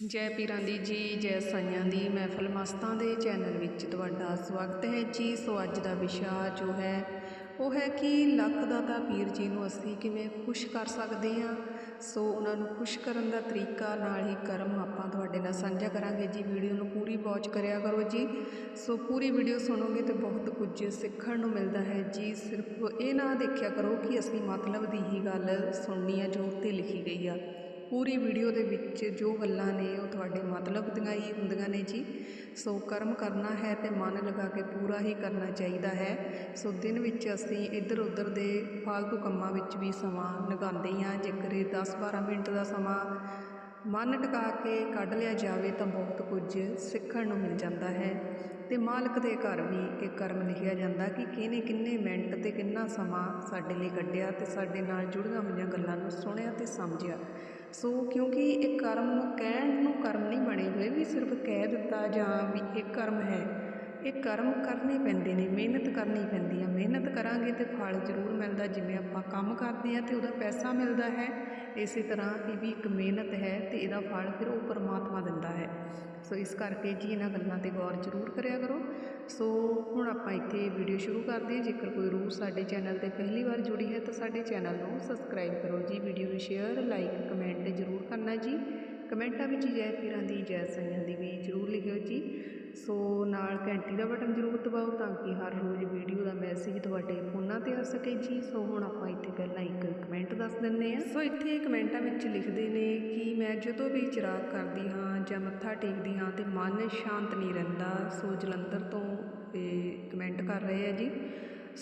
ਜੈ ਪੀਰਾਂ ਦੀ ਜੀ, ਜੈ ਸਾਈਆਂ ਦੀ ਮਹਿਫਲ ਮਸਤਾਂ ਦੇ ਚੈਨਲ ਵਿੱਚ ਤੁਹਾਡਾ ਸਵਾਗਤ ਹੈ ਜੀ। ਸੋ ਅੱਜ ਦਾ ਵਿਸ਼ਾ ਜੋ ਹੈ, ਉਹ ਹੈ ਕਿ ਲੱਖ ਦਾਤਾ ਪੀਰ ਜੀ ਨੂੰ ਅਸੀਂ ਕਿਵੇਂ ਖੁਸ਼ ਕਰ ਸਕਦੇ ਹਾਂ? ਸੋ ਉਹਨਾਂ ਨੂੰ ਖੁਸ਼ ਕਰਨ ਦਾ ਤਰੀਕਾ ਨਾਲ ਹੀ ਕਰਮ ਆਪਾਂ ਤੁਹਾਡੇ ਨਾਲ ਸਾਂਝਾ ਕਰਾਂਗੇ ਜੀ। ਵੀਡੀਓ ਨੂੰ ਪੂਰੀ ਵਾਚ ਕਰਿਆ ਕਰੋ ਜੀ। ਸੋ ਪੂਰੀ ਵੀਡੀਓ ਸੁਣੋਗੇ ਤਾਂ ਬਹੁਤ ਕੁਝ ਸਿੱਖਣ ਨੂੰ ਮਿਲਦਾ ਹੈ ਜੀ। ਸਿਰਫ ਇਹ ਨਾ ਦੇਖਿਆ ਕਰੋ ਕਿ ਅਸੀਂ ਮਤਲਬ ਦੀ ਹੀ ਗੱਲ ਸੁਣਨੀ ਹੈ ਜੋ ਉੱਤੇ ਲਿਖੀ ਗਈ ਆ। ਪੂਰੀ ਵੀਡੀਓ ਦੇ ਵਿੱਚ ਜੋ ਗੱਲਾਂ ਨੇ ਉਹ ਤੁਹਾਡੇ ਮਤਲਬ ਦੀਆਂ ਹੀ ਹੁੰਦੀਆਂ ਨੇ ਜੀ। ਸੋ ਕਰਮ ਕਰਨਾ ਹੈ ਤੇ ਮਨ ਲਗਾ ਕੇ ਪੂਰਾ ਹੀ ਕਰਨਾ ਚਾਹੀਦਾ ਹੈ। ਸੋ ਦਿਨ ਵਿੱਚ ਅਸੀਂ ਇੱਧਰ ਉੱਧਰ ਦੇ ਫਾਲਤੂ ਕੰਮਾਂ ਵਿੱਚ ਵੀ ਸਮਾਂ ਲਗਾਉਂਦੇ ਹਾਂ ਜੇਕਰ ਇਹ 10-12 ਮਿੰਟ ਦਾ ਸਮਾਂ ਮਨ ਟਿਕਾ ਕੇ ਕੱਢ ਲਿਆ ਜਾਵੇ ਤਾਂ ਬਹੁਤ ਕੁਝ ਸਿੱਖਣ ਨੂੰ ਮਿਲ ਜਾਂਦਾ ਹੈ। ਤੇ ਮਾਲਕ ਦੇ ਘਰ ਵੀ ਇਹ ਕਰਮ ਲਿਖਿਆ ਜਾਂਦਾ ਕਿ ਕਿਹਨੇ ਕਿੰਨੇ ਮਿੰਟ ਤੇ ਕਿੰਨਾ ਸਮਾਂ ਸਾਡੇ ਲਈ ਕੱਢਿਆ ਤੇ ਸਾਡੇ ਨਾਲ ਜੁੜੀਆਂ ਹੋਈਆਂ ਗੱਲਾਂ ਨੂੰ ਸੁਣਿਆ ਤੇ ਸਮਝਿਆ। ਸੋ ਕਿਉਂਕਿ ਇਹ ਕਰਮ ਕਹਿਣ ਨੂੰ ਕਰਮ ਨਹੀਂ ਬਣੇ ਹੋਏ, ਵੀ ਸਿਰਫ ਕਹਿ ਦਿੱਤਾ ਜਾਂ ਵੀ ਇਹ ਕਰਮ ਹੈ। ਇਹ ਕਰਮ ਕਰਨੇ ਪੈਂਦੇ ਨੇ, ਮਿਹਨਤ ਕਰਨੀ ਪੈਂਦੀ ਆ। ਮਿਹਨਤ ਕਰਾਂਗੇ ਤੇ ਫਲ ਜ਼ਰੂਰ ਮਿਲਦਾ, ਜਿਵੇਂ ਆਪਾਂ ਕੰਮ ਕਰਦੇ ਆ ਤੇ ਉਹਦਾ ਪੈਸਾ ਮਿਲਦਾ ਹੈ। ਇਸੇ ਤਰ੍ਹਾਂ ਇਹ ਵੀ ਇੱਕ ਮਿਹਨਤ ਹੈ ਅਤੇ ਇਹਦਾ ਫਲ ਫਿਰ ਉਹ ਪਰਮਾਤਮਾ ਦਿੰਦਾ ਹੈ। ਸੋ ਇਸ ਕਰਕੇ ਜੀ ਇਹਨਾਂ ਗੱਲਾਂ ਤੇ ਗੌਰ ਜ਼ਰੂਰ ਕਰਿਆ ਕਰੋ। ਸੋ ਹੁਣ ਆਪਾਂ ਇੱਥੇ ਵੀਡੀਓ ਸ਼ੁਰੂ ਕਰਦੇ ਹਾਂ। ਜੇਕਰ ਕੋਈ ਰੂਹ ਸਾਡੇ ਚੈਨਲ ਤੇ ਪਹਿਲੀ ਵਾਰ ਜੁੜੀ ਹੈ ਤਾਂ ਸਾਡੇ ਚੈਨਲ ਨੂੰ ਸਬਸਕ੍ਰਾਈਬ ਕਰੋ ਜੀ। ਵੀਡੀਓ ਨੂੰ ਸ਼ੇਅਰ ਲਾਈਕ ਕਮੈਂਟ ਜ਼ਰੂਰ ਕਰਨਾ ਜੀ। ਕਮੈਂਟਾਂ ਵਿੱਚ ਜੈ ਪੀਰਾਂ ਦੀ, ਜੈ ਸਾਈਆਂ ਦੀ ਵੀ ਜ਼ਰੂਰ ਲਿਖਿਓ ਜੀ। ਸੋ ਨਾਲ ਘੰਟੀ ਦਾ ਬਟਨ ਜ਼ਰੂਰ ਦਬਾਓ ਤਾਂ ਕਿ ਹਰ ਰੋਜ਼ ਵੀਡੀਓ ਦਾ ਮੈਸੇਜ ਤੁਹਾਡੇ ਫੋਨਾਂ ਤੇ ਆ ਸਕੇ ਜੀ। ਸੋ ਹੁਣ ਆਪਾਂ ਇੱਥੇ ਪਹਿਲਾਂ ਇੱਕ ਕਮੈਂਟ ਦੱਸ ਦਿੰਨੇ ਆ ਸੋ ਇੱਥੇ ਕਮੈਂਟਾਂ ਵਿੱਚ ਲਿਖਦੇ ਨੇ ਕਿ ਮੈਂ ਜਦੋਂ ਵੀ ਚਿਰਾਗ ਕਰਦੀ ਹਾਂ ਜਾਂ ਮੱਥਾ ਟੇਕਦੀ ਹਾਂ ਤੇ ਮਨ ਸ਼ਾਂਤ ਨਹੀਂ ਰਹਿੰਦਾ, ਸੋ ਜਲੰਧਰ ਤੋਂ ਇਹ ਕਮੈਂਟ ਕਰ ਰਹੇ ਆ ਜੀ।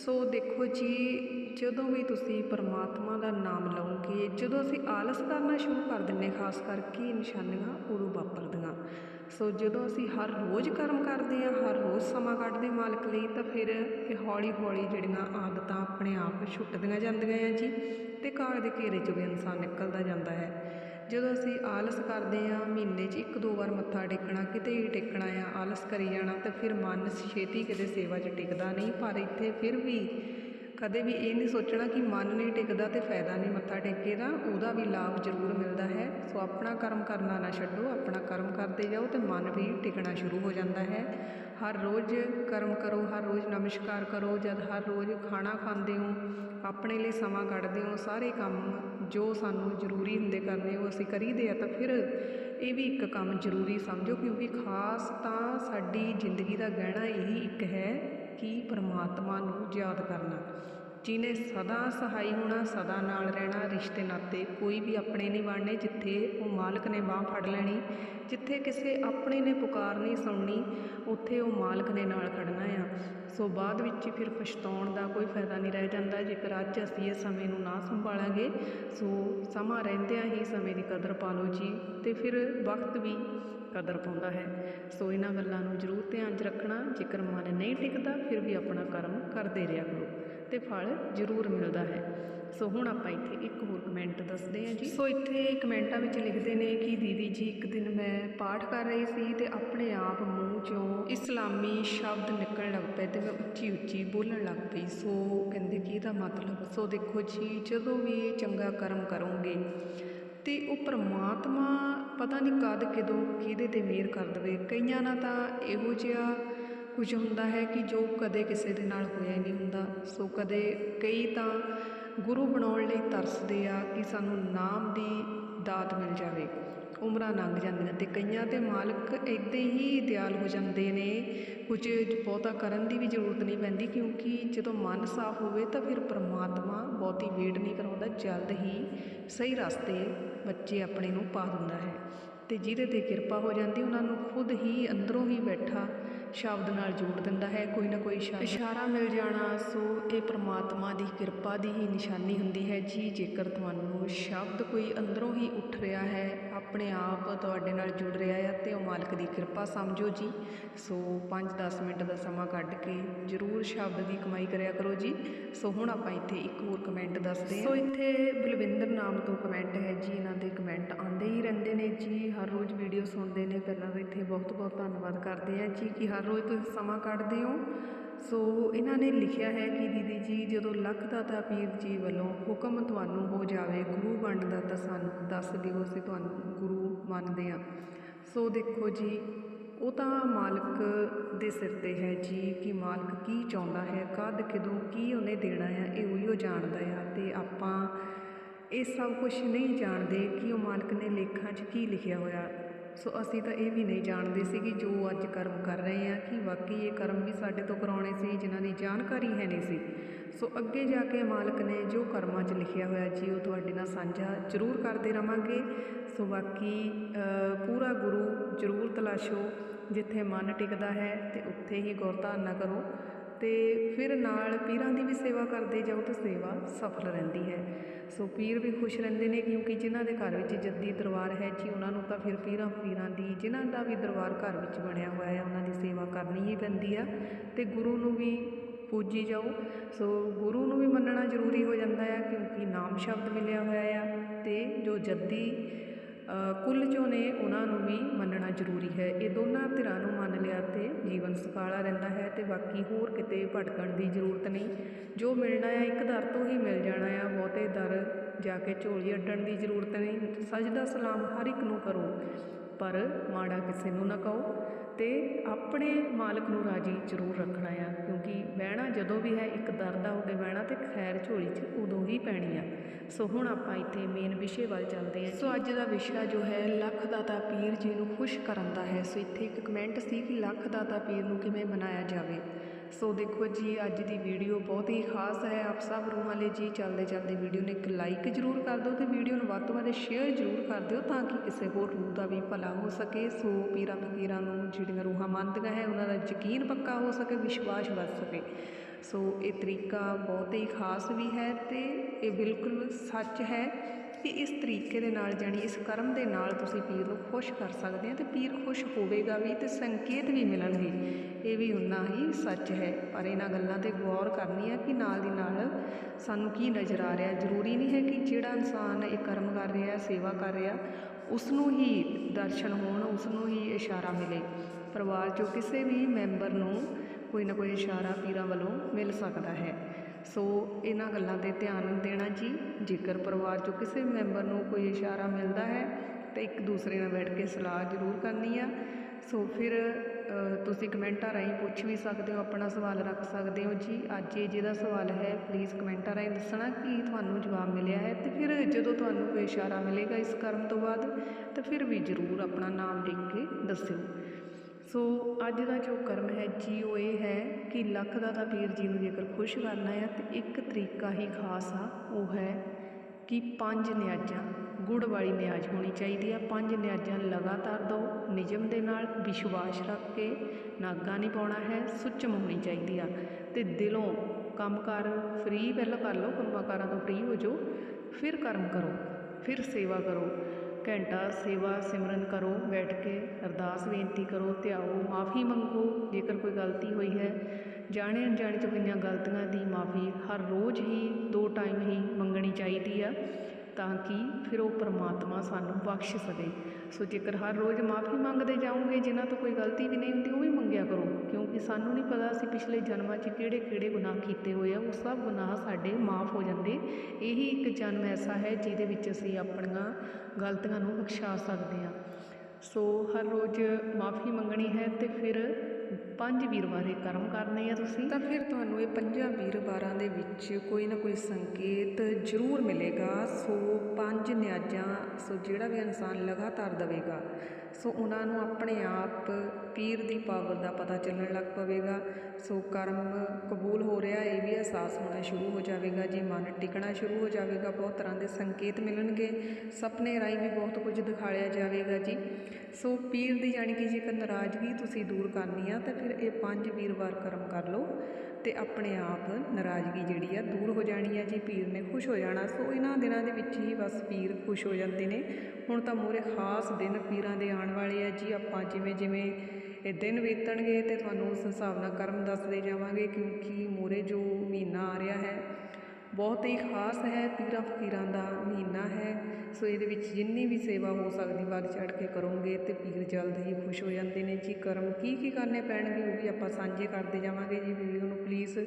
ਸੋ ਦੇਖੋ ਜੀ, ਜਦੋਂ ਵੀ ਤੁਸੀਂ ਪਰਮਾਤਮਾ ਦਾ ਨਾਮ ਲਓਗੇ ਜਦੋਂ ਅਸੀਂ ਆਲਸ ਕਰਨਾ ਸ਼ੁਰੂ ਕਰ ਦਿੰਨੇ ਖਾਸ ਕਰਕੇ ਨਿਸ਼ਾਨੀਆਂ, ਉਦੋਂ ਵਾਪਰਦੀਆਂ। ਸੋ ਜਦੋਂ ਅਸੀਂ ਹਰ ਰੋਜ਼ ਕਰਮ ਕਰਦੇ ਹਾਂ, ਹਰ ਰੋਜ਼ ਸਮਾਂ ਕੱਢਦੇ ਮਾਲਕ ਲਈ, ਤਾਂ ਫਿਰ ਇਹ ਹੌਲੀ ਹੌਲੀ ਜਿਹੜੀਆਂ ਆਦਤਾਂ ਆਪਣੇ ਆਪ ਛੁੱਟਦੀਆਂ ਜਾਂਦੀਆਂ ਆ ਜੀ, ਤੇ ਕਾਲ ਦੇ ਘੇਰੇ 'ਚੋਂ ਵੀ ਇਨਸਾਨ ਨਿਕਲਦਾ ਜਾਂਦਾ ਹੈ। ਜਦੋਂ ਅਸੀਂ ਆਲਸ ਕਰਦੇ ਹਾਂ, ਮਹੀਨੇ 'ਚ ਇੱਕ ਦੋ ਵਾਰ ਮੱਥਾ ਟੇਕਣਾ, ਕਿਤੇ ਹੀ ਟੇਕਣਾ ਆ, ਆਲਸ ਕਰੀ ਜਾਣਾ, ਤਾਂ ਫਿਰ ਮਨ ਛੇਤੀ ਕਿਤੇ ਸੇਵਾ 'ਚ ਟਿਕਦਾ ਨਹੀਂ। ਪਰ ਇੱਥੇ ਫਿਰ ਵੀ ਕਦੇ ਵੀ ਇਹ ਨਹੀਂ ਸੋਚਣਾ ਕਿ ਮਨ ਨਹੀਂ ਟਿਕਦਾ ਤੇ ਫਾਇਦਾ ਨਹੀਂ ਮੱਥਾ ਟੇਕੇ ਦਾ ਉਹਦਾ ਵੀ ਲਾਭ ਜ਼ਰੂਰ ਮਿਲਦਾ ਹੈ। ਸੋ ਆਪਣਾ ਕਰਮ ਕਰਨਾ ਨਾ ਛੱਡੋ, ਆਪਣਾ ਕਰਮ ਕਰਦੇ ਜਾਓ ਤੇ ਮਨ ਵੀ ਟਿਕਣਾ ਸ਼ੁਰੂ ਹੋ ਜਾਂਦਾ ਹੈ। ਹਰ ਰੋਜ਼ ਕਰਮ ਕਰੋ, ਹਰ ਰੋਜ਼ ਨਮਸਕਾਰ ਕਰੋ, ਜਦ ਹਰ ਰੋਜ਼ ਖਾਣਾ ਖਾਂਦੇ ਹੋ, ਆਪਣੇ ਲਈ ਸਮਾਂ ਕੱਢਦੇ ਹੋ, ਸਾਰੇ ਕੰਮ ਜੋ ਸਾਨੂੰ ਜ਼ਰੂਰੀ ਹੁੰਦੇ ਕਰਨੇ ਉਹ ਅਸੀਂ ਕਰੀਦੇ ਆ, ਤਾਂ ਫਿਰ ਇਹ ਵੀ ਇੱਕ ਕੰਮ ਜ਼ਰੂਰੀ ਸਮਝੋ, ਕਿਉਂਕਿ ਖਾਸ ਤਾਂ ਸਾਡੀ ਜ਼ਿੰਦਗੀ ਦਾ ਗਹਿਣਾ ਇਹੀ ਇੱਕ ਹੈ ਕਿ ਪਰਮਾਤਮਾ ਨੂੰ ਯਾਦ ਕਰਨਾ। ਜਿਨੇ ਸਦਾ ਸਹਾਈ ਹੋਣਾ, ਸਦਾ ਨਾਲ ਰਹਿਣਾ, ਰਿਸ਼ਤੇ ਨਾਤੇ ਕੋਈ ਵੀ ਆਪਣੇ ਨਹੀਂ ਬਣਨੇ, ਜਿੱਥੇ ਉਹ ਮਾਲਕ ਨੇ ਬਾਹ ਫੜ ਲੈਣੀ, ਜਿੱਥੇ ਕਿਸੇ ਆਪਣੇ ਨੇ ਪੁਕਾਰ ਨਹੀਂ ਸੁਣਨੀ, ਉੱਥੇ ਉਹ ਮਾਲਕ ਨੇ ਨਾਲ ਖੜਨਾ ਆ। ਸੋ ਬਾਅਦ ਵਿੱਚ ਫਿਰ ਪਛਤਾਉਣ ਦਾ ਕੋਈ ਫਾਇਦਾ ਨਹੀਂ ਰਹਿ ਜਾਂਦਾ, ਜੇਕਰ ਅੱਜ ਅਸੀਂ ਇਹ ਸਮੇਂ ਨੂੰ ਨਾ ਸੰਭਾਲਾਂਗੇ, ਸੋ ਸਮਾਂ ਰਹਿੰਦਿਆਂ ਹੀ ਸਮੇਂ ਦੀ ਕਦਰ ਪਾ ਲਓ ਜੀ, ਤੇ ਫਿਰ ਵਕਤ ਵੀ ਕਦਰ ਪਾਉਂਦਾ ਹੈ। ਸੋ ਇਹਨਾਂ ਗੱਲਾਂ ਨੂੰ ਜ਼ਰੂਰ ਧਿਆਨ 'ਚ ਰੱਖਣਾ, ਜੇਕਰ ਮਨ ਨਹੀਂ ਟਿਕਦਾ, ਫਿਰ ਵੀ ਆਪਣਾ ਕਰਮ ਕਰਦੇ ਰਿਹਾ ਕਰੋ। ਤੇ ਫਲ ਜ਼ਰੂਰ ਮਿਲਦਾ ਹੈ। ਸੋ ਹੁਣ ਆਪਾਂ ਇੱਥੇ ਇੱਕ ਹੋਰ ਕਮੈਂਟ ਦੱਸਦੇ ਹਾਂ ਜੀ। ਸੋ ਇੱਥੇ ਕਮੈਂਟਾਂ ਵਿੱਚ ਲਿਖਦੇ ਨੇ ਕਿ ਦੀਦੀ ਜੀ, ਇੱਕ ਦਿਨ ਮੈਂ ਪਾਠ ਕਰ ਰਹੀ ਸੀ ਤੇ ਆਪਣੇ ਆਪ ਮੂੰਹ ਚੋਂ ਇਸਲਾਮੀ ਸ਼ਬਦ ਨਿਕਲਣ ਲੱਗ ਪਏ ਤੇ ਮੈਂ ਉੱਚੀ ਉੱਚੀ ਬੋਲਣ ਲੱਗ ਪਈ। ਸੋ ਕਹਿੰਦੇ ਕਿ ਇਹਦਾ ਮਤਲਬ, ਸੋ ਦੇਖੋ ਜੀ, ਜਦੋਂ ਵੀ ਚੰਗਾ ਕਰਮ ਕਰੋਗੇ ਤੇ ਉਹ ਪਰਮਾਤਮਾ ਪਤਾ ਨਹੀਂ ਕਦ ਕਿਦੋਂ ਕਿਹਦੇ ਤੇ ਮਿਹਰ ਕਰ ਦਵੇ। ਕਈਆਂ ਨਾਲ ਤਾਂ ਇਹੋ ਜਿਹਾ ਕੁਝ ਹੁੰਦਾ ਹੈ ਕਿ ਜੋ ਕਦੇ ਕਿਸੇ ਦੇ ਨਾਲ ਹੋਇਆ ਹੀ ਨਹੀਂ ਹੁੰਦਾ। ਸੋ ਕਦੇ ਕਈ ਤਾਂ ਗੁਰੂ ਬਣਾਉਣ ਲਈ ਤਰਸਦੇ ਆ ਕਿ ਸਾਨੂੰ ਨਾਮ ਦੀ ਦਾਤ ਮਿਲ ਜਾਵੇ। ਉਮਰਾਂ ਲੰਘ ਜਾਂਦੀਆਂ ਤੇ ਕਈਆਂ ਤੇ ਮਾਲਕ ਇੱਦਾਂ ਹੀ ਦਿਆਲ ਹੋ ਜਾਂਦੇ ਨੇ। ਕੁਝ ਬਹੁਤਾ ਕਰਨ ਦੀ ਵੀ ਜ਼ਰੂਰਤ ਨਹੀਂ ਪੈਂਦੀ ਕਿਉਂਕਿ ਜਦੋਂ ਮਨ ਸਾਫ਼ ਹੋਵੇ ਤਾਂ ਫਿਰ ਪਰਮਾਤਮਾ ਬਹੁਤੀ ਵੇਟ ਨਹੀਂ ਕਰਾਉਂਦਾ, ਜਲਦ ਹੀ ਸਹੀ ਰਸਤੇ ਬੱਚੇ ਆਪਣੇ ਨੂੰ ਪਾ ਦਿੰਦਾ ਹੈ। ਤੇ ਜਿਹਦੇ ਤੇ ਕਿਰਪਾ ਹੋ ਜਾਂਦੀ, ਉਹਨਾਂ ਨੂੰ ਖੁਦ ਹੀ ਅੰਦਰੋਂ ਹੀ ਬੈਠਾ ਸ਼ਬਦ ਨਾਲ ਜੋੜ ਦਿੰਦਾ ਹੈ, ਕੋਈ ਨਾ ਕੋਈ ਇਸ਼ਾਰਾ ਮਿਲ ਜਾਣਾ, ਸੋ ਇਹ ਪ੍ਰਮਾਤਮਾ ਦੀ ਕਿਰਪਾ ਦੀ ਹੀ ਨਿਸ਼ਾਨੀ ਹੁੰਦੀ ਹੈ ਜੀ। ਜੇਕਰ ਤੁਹਾਨੂੰ ਸ਼ਬਦ ਕੋਈ ਅੰਦਰੋਂ ਹੀ ਉੱਠ ਰਿਹਾ ਹੈ ਆਪਣੇ ਆਪ ਤੁਹਾਡੇ ਨਾਲ ਜੁੜ ਰਿਹਾ ਹੈ ਅਤੇ ਉਹ ਮਾਲਕ ਦੀ ਕਿਰਪਾ ਸਮਝੋ ਜੀ। ਸੋ 5-10 ਮਿੰਟ ਦਾ ਸਮਾਂ ਕੱਢ ਕੇ ਜ਼ਰੂਰ ਸ਼ਬਦ ਦੀ ਕਮਾਈ ਕਰਿਆ ਕਰੋ ਜੀ। ਸੋ ਹੁਣ ਆਪਾਂ ਇੱਥੇ ਇੱਕ ਹੋਰ ਕਮੈਂਟ ਦੱਸਦੇ ਹਾਂ। ਸੋ ਇੱਥੇ ਬਲਵਿੰਦਰ ਨਾਮ ਤੋਂ ਕਮੈਂਟ ਹੈ ਜੀ, ਇਹਨਾਂ ਦੇ ਕਮੈਂਟ ਆਉਂਦੇ ਹੀ ਰਹਿੰਦੇ ਨੇ ਜੀ। ਹਰ ਰੋਜ਼ ਵੀਡੀਓ ਸੁਣਦੇ ਨੇ, ਪਹਿਲਾਂ ਤਾਂ ਇੱਥੇ ਬਹੁਤ ਬਹੁਤ ਧੰਨਵਾਦ ਕਰਦੇ ਆ ਜੀ ਕਿ ਹਰ ਰੋਜ਼ ਤੁਸੀਂ ਸਮਾਂ ਕੱਢਦੇ ਹੋ। ਸੋ ਇਹਨਾਂ ਨੇ ਲਿਖਿਆ ਹੈ ਕਿ ਦੀਦੀ ਜੀ, ਜਦੋਂ ਲੱਖ ਦਾਤਾ ਪੀਰ ਜੀ ਵੱਲੋਂ ਹੁਕਮ ਤੁਹਾਨੂੰ ਹੋ ਜਾਵੇ, ਗੁਰੂ ਬਣਨ ਦਾ ਤਾਂ ਸਾਨੂੰ ਦੱਸ ਦਿਓ, ਅਸੀਂ ਤੁਹਾਨੂੰ ਗੁਰੂ ਮੰਨਦੇ ਆ ਸੋ ਦੇਖੋ ਜੀ, ਉਹ ਤਾਂ ਮਾਲਕ ਦੇ ਸਿਰ ਤੇ ਹੈ ਜੀ, ਕਿ ਮਾਲਕ ਕੀ ਚਾਹੁੰਦਾ ਹੈ, ਕਦ ਕਿਦੋਂ ਕੀ ਉਹਨੇ ਦੇਣਾ ਹੈ, ਇਹ ਉਹੀ ਉਹ ਜਾਣਦਾ ਆ ਤੇ ਆਪਾਂ ਇਹ ਸਭ ਕੁਝ ਨਹੀਂ ਜਾਣਦੇ ਕਿ ਉਹ ਮਾਲਕ ਨੇ ਲੇਖਾਂ 'ਚ ਕੀ ਲਿਖਿਆ ਹੋਇਆ। ਸੋ ਅਸੀਂ ਤਾਂ ਇਹ ਵੀ ਨਹੀਂ ਜਾਣਦੇ ਸੀ ਕਿ ਜੋ ਅੱਜ ਕਰਮ ਕਰ ਰਹੇ ਆ ਕਿ ਵਾਕਈ ਇਹ ਕਰਮ ਵੀ ਸਾਡੇ ਤੋਂ ਕਰਾਉਣੇ ਸੀ, ਜਿਨ੍ਹਾਂ ਦੀ ਜਾਣਕਾਰੀ ਹੈ ਨਹੀਂ ਸੀ। ਸੋ ਅੱਗੇ ਜਾ ਕੇ ਮਾਲਕ ਨੇ ਜੋ ਕਰਮਾਂ 'ਚ ਲਿਖਿਆ ਹੋਇਆ ਜੀ, ਉਹ ਤੁਹਾਡੇ ਨਾਲ ਸਾਂਝਾ ਜ਼ਰੂਰ ਕਰਦੇ ਰਵਾਂਗੇ। ਸੋ ਬਾਕੀ ਪੂਰਾ ਗੁਰੂ ਜ਼ਰੂਰ ਤਲਾਸ਼ੋ, ਜਿੱਥੇ ਮਨ ਟਿਕਦਾ ਹੈ ਤੇ ਉੱਥੇ ਹੀ ਗੁਰਧਾਰਨਾ ਕਰੋ। ਤੇ ਫਿਰ ਨਾਲ ਪੀਰਾਂ ਦੀ ਵੀ ਸੇਵਾ ਕਰਦੇ ਜਾਓ ਤਾਂ ਸੇਵਾ ਸਫਲ ਰਹਿੰਦੀ ਹੈ। ਸੋ ਪੀਰ ਵੀ ਖੁਸ਼ ਰਹਿੰਦੇ ਨੇ ਕਿਉਂਕਿ ਜਿਨ੍ਹਾਂ ਦੇ ਘਰ ਵਿੱਚ ਜੱਦੀ ਦਰਬਾਰ ਹੈ ਜੀ, ਉਹਨਾਂ ਨੂੰ ਤਾਂ ਫਿਰ ਪੀਰਾਂ ਪੀਰਾਂ ਦੀ, ਜਿਨ੍ਹਾਂ ਦਾ ਵੀ ਦਰਬਾਰ ਘਰ ਵਿੱਚ ਬਣਿਆ ਹੋਇਆ ਹੈ, ਉਹਨਾਂ ਦੀ ਸੇਵਾ ਕਰਨੀ ਹੀ ਪੈਂਦੀ ਆ। ਤੇ ਗੁਰੂ ਨੂੰ ਵੀ ਪੂਜੀ ਜਾਓ। ਸੋ ਗੁਰੂ ਨੂੰ ਵੀ ਮੰਨਣਾ ਜ਼ਰੂਰੀ ਹੋ ਜਾਂਦਾ ਹੈ ਕਿਉਂਕਿ ਨਾਮ ਸ਼ਬਦ ਮਿਲਿਆ ਹੋਇਆ ਆ ਤੇ ਜੋ ਜੱਦੀ ਕੁੱਲ ਚੋਂ ਨੇ ਉਹਨਾਂ ਨੂੰ ਵੀ ਮੰਨਣਾ ਜ਼ਰੂਰੀ ਹੈ। ਇਹ ਦੋਨਾਂ ਧਿਰਾਂ ਨੂੰ ਮੰਨ ਲਿਆ ਅਤੇ ਜੀਵਨ ਸੁਖਾਲਾ ਰਹਿੰਦਾ ਹੈ ਅਤੇ ਬਾਕੀ ਹੋਰ ਕਿਤੇ ਭਟਕਣ ਦੀ ਜ਼ਰੂਰਤ ਨਹੀਂ। ਜੋ ਮਿਲਣਾ ਆ, ਇੱਕ ਦਰ ਤੋਂ ਹੀ ਮਿਲ ਜਾਣਾ ਆ। ਬਹੁਤੇ ਦਰ ਜਾ ਕੇ ਝੋਲੀ ਅੱਡਣ ਦੀ ਜ਼ਰੂਰਤ ਨਹੀਂ। ਸਜਦਾ ਸਲਾਮ ਹਰ ਇੱਕ ਨੂੰ ਕਰੋ। ਪਰ ਮਾੜਾ ਕਿਸੇ ਨੂੰ ਨਾ ਕਹੋ ਤੇ ਆਪਣੇ ਮਾਲਕ ਨੂੰ ਰਾਜੀ ਜ਼ਰੂਰ ਰੱਖਣਾ ਆ, ਕਿਉਂਕਿ ਬਹਿਣਾ ਜਦੋਂ ਵੀ ਹੈ, ਇੱਕ ਦਰ ਦਾ ਹੋ ਕੇ ਬਹਿਣਾ ਤੇ ਖੈਰ ਝੋਲੀ 'ਚ ਉਦੋਂ ਹੀ ਪੈਣੀ ਆ। ਸੋ ਹੁਣ ਆਪਾਂ ਇੱਥੇ ਮੇਨ ਵਿਸ਼ੇ ਵੱਲ ਚੱਲਦੇ ਹਾਂ। ਸੋ ਅੱਜ ਦਾ ਵਿਸ਼ਾ ਜੋ ਹੈ, ਲੱਖ ਦਾਤਾ ਪੀਰ ਜੀ ਨੂੰ ਖੁਸ਼ ਕਰਨ ਦਾ ਹੈ। ਸੋ ਇੱਥੇ ਇੱਕ ਕਮੈਂਟ ਸੀ ਕਿ ਲੱਖ ਦਾਤਾ ਪੀਰ ਨੂੰ ਕਿਵੇਂ ਮਨਾਇਆ ਜਾਵੇ। ਸੋ ਦੇਖੋ ਜੀ, ਅੱਜ ਦੀ ਵੀਡੀਓ ਬਹੁਤ ਹੀ ਖਾਸ ਹੈ। ਆਪ ਸਭ ਰੂਹਾਂ ਲਈ ਜੀ ਚੱਲਦੇ ਚੱਲਦੇ ਵੀਡੀਓ ਨੂੰ ਇੱਕ ਲਾਈਕ ਜ਼ਰੂਰ ਕਰ ਦਿਓ ਤੇ ਵੀਡੀਓ ਨੂੰ ਵੱਧ ਤੋਂ ਵੱਧ ਸ਼ੇਅਰ ਜ਼ਰੂਰ ਕਰ ਦਿਓ ਤਾਂ ਕਿ ਕਿਸੇ ਹੋਰ ਰੂਹ ਦਾ ਵੀ ਭਲਾ ਹੋ ਸਕੇ। ਸੋ ਪੀਰਾਂ ਫਕੀਰਾਂ ਨੂੰ ਜਿਹੜੀਆਂ ਰੂਹਾਂ ਮੰਨਦੀਆਂ ਹੈ, ਉਹਨਾਂ ਦਾ ਯਕੀਨ ਪੱਕਾ ਹੋ ਸਕੇ, ਵਿਸ਼ਵਾਸ ਵੱਧ ਸਕੇ। ਸੋ ਇਹ ਤਰੀਕਾ ਬਹੁਤ ਹੀ ਖਾਸ ਵੀ ਹੈ ਤੇ ਇਹ ਬਿਲਕੁਲ ਸੱਚ ਹੈ ਕਿ ਇਸ ਤਰੀਕੇ ਦੇ ਨਾਲ ਜਾਣੀ ਇਸ ਕਰਮ ਦੇ ਨਾਲ ਤੁਸੀਂ ਪੀਰ ਨੂੰ ਖੁਸ਼ ਕਰ ਸਕਦੇ ਆ ਤੇ ਪੀਰ ਖੁਸ਼ ਹੋਵੇਗਾ ਵੀ ਤੇ ਸੰਕੇਤ ਵੀ ਮਿਲਣਗੇ। ਇਹ ਵੀ ਉਨਾ ਹੀ ਸੱਚ ਹੈ। ਪਰ ਇਹਨਾਂ ਗੱਲਾਂ ਤੇ ਗੌਰ ਕਰਨੀ ਹੈ ਕਿ ਨਾਲ ਦੀ ਨਾਲ ਸਾਨੂੰ ਕੀ ਨਜ਼ਰ ਆ ਰਿਹਾ। ਜ਼ਰੂਰੀ ਨਹੀਂ ਹੈ ਕਿ ਜਿਹੜਾ ਇਨਸਾਨ ਇਹ ਕਰਮ ਕਰ ਰਿਹਾ, ਸੇਵਾ ਕਰ ਰਿਹਾ ਉਸ ਨੂੰ ਹੀ ਦਰਸ਼ਨ ਹੋਣ ਉਸ ਨੂੰ ਹੀ ਇਸ਼ਾਰਾ ਮਿਲੇ। ਪਰਿਵਾਰ ਚੋਂ ਕਿਸੇ ਵੀ ਮੈਂਬਰ ਨੂੰ ਕੋਈ ਨਾ ਕੋਈ ਇਸ਼ਾਰਾ ਪੀਰਾਂ ਵੱਲੋਂ ਮਿਲ ਸਕਦਾ ਹੈ। ਸੋ ਇਹਨਾਂ ਗੱਲਾਂ ਤੇ ਧਿਆਨ ਦੇਣਾ ਜੀ। ਜੇਕਰ ਪਰਿਵਾਰ ਚੋਂ ਕਿਸੇ ਮੈਂਬਰ ਨੂੰ ਕੋਈ ਇਸ਼ਾਰਾ ਮਿਲਦਾ ਹੈ, ਤਾਂ ਇੱਕ ਦੂਸਰੇ ਨਾਲ ਬੈਠ ਕੇ ਸਲਾਹ ਜ਼ਰੂਰ ਕਰਨੀ ਆ। ਸੋ ਫਿਰ ਤੁਸੀਂ ਕਮੈਂਟਾਂ ਰਾਹੀਂ ਪੁੱਛ ਵੀ ਸਕਦੇ ਹੋ, ਆਪਣਾ ਸਵਾਲ ਰੱਖ ਸਕਦੇ ਹੋ ਜੀ। ਅੱਜ ਇਹ ਜਿਹਦਾ ਸਵਾਲ ਹੈ ਪਲੀਜ਼ ਕਮੈਂਟਾਂ ਰਾਹੀਂ ਦੱਸਣਾ ਕਿ ਤੁਹਾਨੂੰ ਜਵਾਬ ਮਿਲਿਆ ਹੈ। ਤੇ ਫਿਰ ਜਦੋਂ ਤੁਹਾਨੂੰ ਕੋਈ ਇਸ਼ਾਰਾ ਮਿਲੇਗਾ ਇਸ ਕਰਨ ਤੋਂ ਬਾਅਦ, ਤਾਂ ਫਿਰ ਵੀ ਜ਼ਰੂਰ ਆਪਣਾ ਨਾਮ ਲਿਖ ਕੇ ਦੱਸਿਓ। ਸੋ ਅੱਜ ਦਾ ਜੋ ਕਰਮ ਹੈ ਜੀ, ਉਹ ਇਹ ਹੈ ਕਿ ਲੱਖ ਦਾ ਤਾਂ ਪੀਰ ਜੀ ਨੂੰ ਜੇਕਰ ਖੁਸ਼ ਕਰਨਾ ਹੈ, ਤੇ ਇੱਕ ਤਰੀਕਾ ਹੀ ਖਾਸ ਆ, ਉਹ ਹੈ ਕਿ ਪੰਜ ਨਿਆਜ਼ਾਂ, ਗੁੜ ਵਾਲੀ ਨਿਆਜ਼ ਹੋਣੀ ਚਾਹੀਦੀ ਆ। ਪੰਜ ਨਿਆਜ਼ਾਂ ਲਗਾਤਾਰ ਦੋ, ਨਿਯਮ ਦੇ ਨਾਲ ਵਿਸ਼ਵਾਸ ਰੱਖ ਕੇ ਨਾਗਾ ਨਹੀਂ ਪਾਉਣਾ ਹੈ, ਸੁੱਚਮ ਹੋਣੀ ਚਾਹੀਦੀ ਆ। ਤੇ ਦਿਲੋਂ ਕੰਮਕਾਰ ਫ੍ਰੀ ਪਹਿਲਾਂ ਕਰ ਲਓ ਕੰਮਾਂ ਕਾਰਾਂ ਤੋਂ ਫ੍ਰੀ ਹੋ ਜਾਓ, ਫਿਰ ਕਰਮ ਕਰੋ, ਫਿਰ ਸੇਵਾ ਕਰੋ। ਘੰਟਾ ਸੇਵਾ ਸਿਮਰਨ ਕਰੋ, ਬੈਠ ਕੇ ਅਰਦਾਸ ਬੇਨਤੀ ਕਰੋ, ਧਿਆਓ, ਮਾਫੀ ਮੰਗੋ, ਜੇਕਰ ਕੋਈ ਗਲਤੀ ਹੋਈ ਹੈ। ਜਾਣੇ ਅਣਜਾਣੇ 'ਚ ਹੋਈਆਂ ਗਲਤੀਆਂ ਦੀ ਮਾਫੀ ਹਰ ਰੋਜ਼ ਹੀ, ਦੋ ਟਾਈਮ ਹੀ ਮੰਗਣੀ ਚਾਹੀਦੀ ਆ। ਤਾਂ ਕਿ ਫਿਰ ਉਹ ਪਰਮਾਤਮਾ ਸਾਨੂੰ ਬਖਸ਼ ਸਕੇ ਸੋ ਜੇਕਰ ਹਰ ਰੋਜ਼ ਮਾਫੀ ਮੰਗਦੇ ਜਾਓਗੇ, ਜਿਨ੍ਹਾਂ ਤੋਂ ਕੋਈ ਗਲਤੀ ਵੀ ਨਹੀਂ ਹੁੰਦੀ, ਉਹ ਵੀ ਮੰਗਿਆ ਕਰੋ। ਕਿਉਂਕਿ ਸਾਨੂੰ ਨਹੀਂ ਪਤਾ ਅਸੀਂ ਪਿਛਲੇ ਜਨਮਾਂ 'ਚ ਕਿਹੜੇ ਕਿਹੜੇ ਗੁਨਾਹ ਕੀਤੇ ਹੋਏ ਆ, ਉਹ ਸਭ ਗੁਨਾਹ ਸਾਡੇ ਮਾਫ ਹੋ ਜਾਂਦੇ। ਇਹੀ ਇੱਕ ਜਨਮ ਐਸਾ ਹੈ ਜਿਹਦੇ ਵਿੱਚ ਅਸੀਂ ਆਪਣੀਆਂ ਗਲਤੀਆਂ ਨੂੰ ਬਖਸ਼ਾ ਸਕਦੇ ਹਾਂ। ਸੋ ਹਰ ਰੋਜ਼ ਮਾਫੀ ਮੰਗਣੀ ਹੈ ਤੇ ਫਿਰ ਪੰਜ ਵੀਰਵਾਰ ਇਹ ਕਰਮ ਕਰਨੇ ਆ ਤੁਸੀਂ। ਤਾਂ ਫਿਰ ਤੁਹਾਨੂੰ ਇਹ ਪੰਜਾਂ ਵੀਰਵਾਰਾਂ ਦੇ ਵਿੱਚ ਕੋਈ ਨਾ ਕੋਈ ਸੰਕੇਤ ਜ਼ਰੂਰ ਮਿਲੇਗਾ। ਸੋ ਪੰਜ ਨਿਆਜ਼ਾਂ, ਸੋ ਜਿਹੜਾ ਵੀ ਇਨਸਾਨ ਲਗਾਤਾਰ ਦਵੇਗਾ, ਸੋ ਉਹਨਾਂ ਨੂੰ ਆਪਣੇ ਆਪ ਪੀਰ ਦੀ ਪਾਵਰ ਦਾ ਪਤਾ ਚੱਲਣ ਲੱਗ ਪਵੇਗਾ। ਸੋ ਕਰਮ ਕਬੂਲ ਹੋ ਰਿਹਾ, ਇਹ ਵੀ ਅਹਿਸਾਸ ਹੋਣਾ ਸ਼ੁਰੂ ਹੋ ਜਾਵੇਗਾ, ਜੀ ਮਨ ਟਿਕਣਾ ਸ਼ੁਰੂ ਹੋ ਜਾਵੇਗਾ, ਬਹੁਤ ਤਰ੍ਹਾਂ ਦੇ ਸੰਕੇਤ ਮਿਲਣਗੇ। ਸੁਪਨੇ ਰਾਹੀਂ ਵੀ ਬਹੁਤ ਕੁਝ ਦਿਖਾਇਆ ਜਾਵੇਗਾ ਜੀ। ਸੋ ਪੀਰ ਦੀ ਯਾਨੀ ਕਿ ਜੇਕਰ ਨਾਰਾਜ਼ਗੀ ਤੁਸੀਂ ਦੂਰ ਕਰਨੀ ਆ, ਤਾਂ ਫਿਰ ਇਹ ਪੰਜ ਵੀਰਵਾਰ ਕਰਮ ਕਰ ਲਓ ਤੇ ਆਪਣੇ ਆਪ ਨਾਰਾਜ਼ਗੀ ਜਿਹੜੀ ਆ ਦੂਰ ਹੋ ਜਾਣੀ ਆ ਜੀ, ਪੀਰ ਨੇ ਖੁਸ਼ ਹੋ ਜਾਣਾ। ਸੋ ਇਹਨਾਂ ਦਿਨਾਂ ਦੇ ਵਿੱਚ ਹੀ ਬਸ ਪੀਰ ਖੁਸ਼ ਹੋ ਜਾਂਦੇ ਨੇ। ਹੁਣ ਤਾਂ ਮੂਹਰੇ ਖਾਸ ਦਿਨ ਪੀਰਾਂ ਦੇ ਆਉਣ ਵਾਲੇ ਆ ਜੀ। ਆਪਾਂ ਜਿਵੇਂ ਜਿਵੇਂ ਇਹ ਦਿਨ ਬੀਤਣਗੇ ਤੇ ਤੁਹਾਨੂੰ ਉਸ ਹਿਸਾਬ ਨਾਲ ਕਰਮ ਦੱਸਦੇ ਜਾਵਾਂਗੇ ਕਿਉਂਕਿ ਮੂਹਰੇ ਜੋ ਮਹੀਨਾ ਆ ਰਿਹਾ ਹੈ ਬਹੁਤ ਹੀ ਖਾਸ ਹੈ ਪੀਰਾਂ ਫਕੀਰਾਂ ਦਾ ਮਹੀਨਾ ਹੈ। ਸੋ ਇਹਦੇ ਵਿੱਚ ਜਿੰਨੀ ਵੀ ਸੇਵਾ ਹੋ ਸਕਦੀ, ਵੱਧ ਚੜ ਕੇ ਕਰੋਗੇ ਤੇ ਪੀਰ ਜਲਦ ਹੀ ਖੁਸ਼ ਹੋ ਜਾਂਦੇ ਨੇ। ਜੀ, ਕਰਮ ਕੀ ਕੀ ਕਰਨੇ ਪੈਣਗੇ, ਉਹ ਵੀ ਆਪਾਂ ਸਾਂਝੇ ਕਰਦੇ ਜਾਵਾਂਗੇ ਜੀ ਵੀਡੀਓ ਨੂੰ। ਪਲੀਜ਼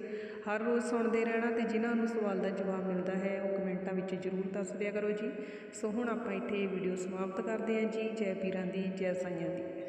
ਹਰ ਰੋਜ਼ ਸੁਣਦੇ ਰਹਿਣਾ ਤੇ ਜਿਨ੍ਹਾਂ ਨੂੰ ਸਵਾਲ ਦਾ ਜਵਾਬ ਮਿਲਦਾ ਹੈ, ਉਹ ਕਮੈਂਟਾਂ ਵਿੱਚ ਜ਼ਰੂਰ ਦੱਸ ਦਿਆ ਕਰੋ ਜੀ। ਸੋ ਹੁਣ ਆਪਾਂ ਇੱਥੇ ਇਹ ਵੀਡੀਓ ਸਮਾਪਤ ਕਰਦੇ ਹਾਂ ਜੀ। ਜੈ ਪੀਰਾਂ ਦੀ, ਜੈ ਸਾਈਆਂ ਦੀ।